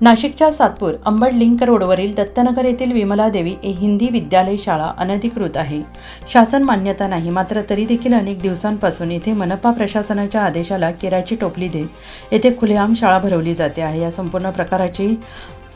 नाशिकच्या सातपूर अंबड लिंक रोडवरील दत्तनगर येथील विमला देवी हिंदी विद्यालय शाळा अनधिकृत आहे. शासन मान्यता नाही मात्र तरी देखील अनेक दिवसांपासून येथे मनपा प्रशासनाच्या आदेशाला केराची टोपली देत येथे खुलेआम शाळा भरवली जाते आहे. या संपूर्ण प्रकाराची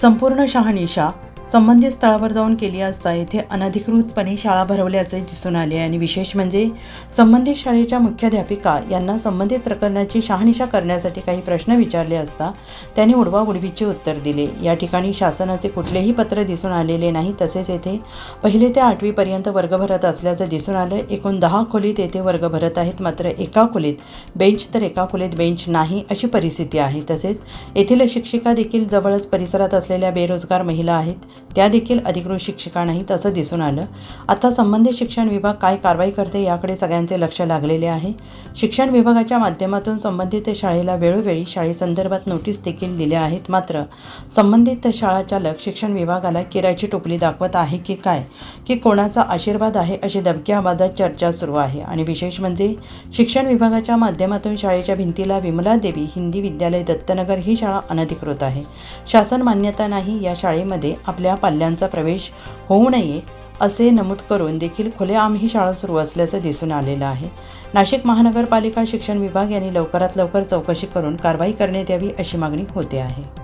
संपूर्ण शहानिशा संबंधित स्थळावर जाऊन केली असता येथे अनधिकृतपणे शाळा भरवल्याचे दिसून आले आणि विशेष म्हणजे संबंधित शाळेच्या मुख्याध्यापिका यांना संबंधित प्रकरणाची शहानिशा करण्यासाठी काही प्रश्न विचारले असता त्यांनी उडवाउडवीचे उत्तर दिले. या ठिकाणी शासनाचे कुठलेही पत्र दिसून आलेले नाही. तसेच येथे पहिले ते आठवीपर्यंत वर्ग भरत असल्याचं दिसून आलं. एकूण दहा खोलीत येथे वर्ग भरत आहेत. मात्र एका खोलीत बेंच तर एका खोलीत बेंच नाही अशी परिस्थिती आहे. तसेच येथील शिक्षिका देखील जवळच परिसरात असलेल्या बेरोजगार महिला आहेत. त्या देखील अधिकृत शिक्षिका नाहीत असं दिसून आलं. आता संबंधित शिक्षण विभाग काय कारवाई करते याकडे सगळ्यांचे लक्ष लागलेले आहे. शिक्षण विभागाच्या माध्यमातून संबंधित शाळेला वेळोवेळी शाळेसंदर्भात नोटीस देखील दिल्या आहेत. मात्र संबंधित शाळा चालक शिक्षण विभागाला किरायची टोपली दाखवत आहे की काय? की कोणाचा आशीर्वाद आहे अशी दबक्या आवाजात चर्चा सुरू आहे. आणि विशेष म्हणजे शिक्षण विभागाच्या माध्यमातून शाळेच्या भिंतीला विमला देवी हिंदी विद्यालय दत्तनगर ही शाळा अनधिकृत आहे. शासन मान्यता नाही या शाळेमध्ये आपल्या पाल्यांचा प्रवेश होऊ नये असे नमूद करून देखील खुलेआम ही शाळा सुरू असल्याचं दिसून आलेलं आहे. नाशिक महानगरपालिका शिक्षण विभाग यांनी लवकरात लवकर चौकशी करून कारवाई करण्यात यावी अशी मागणी होते आहे.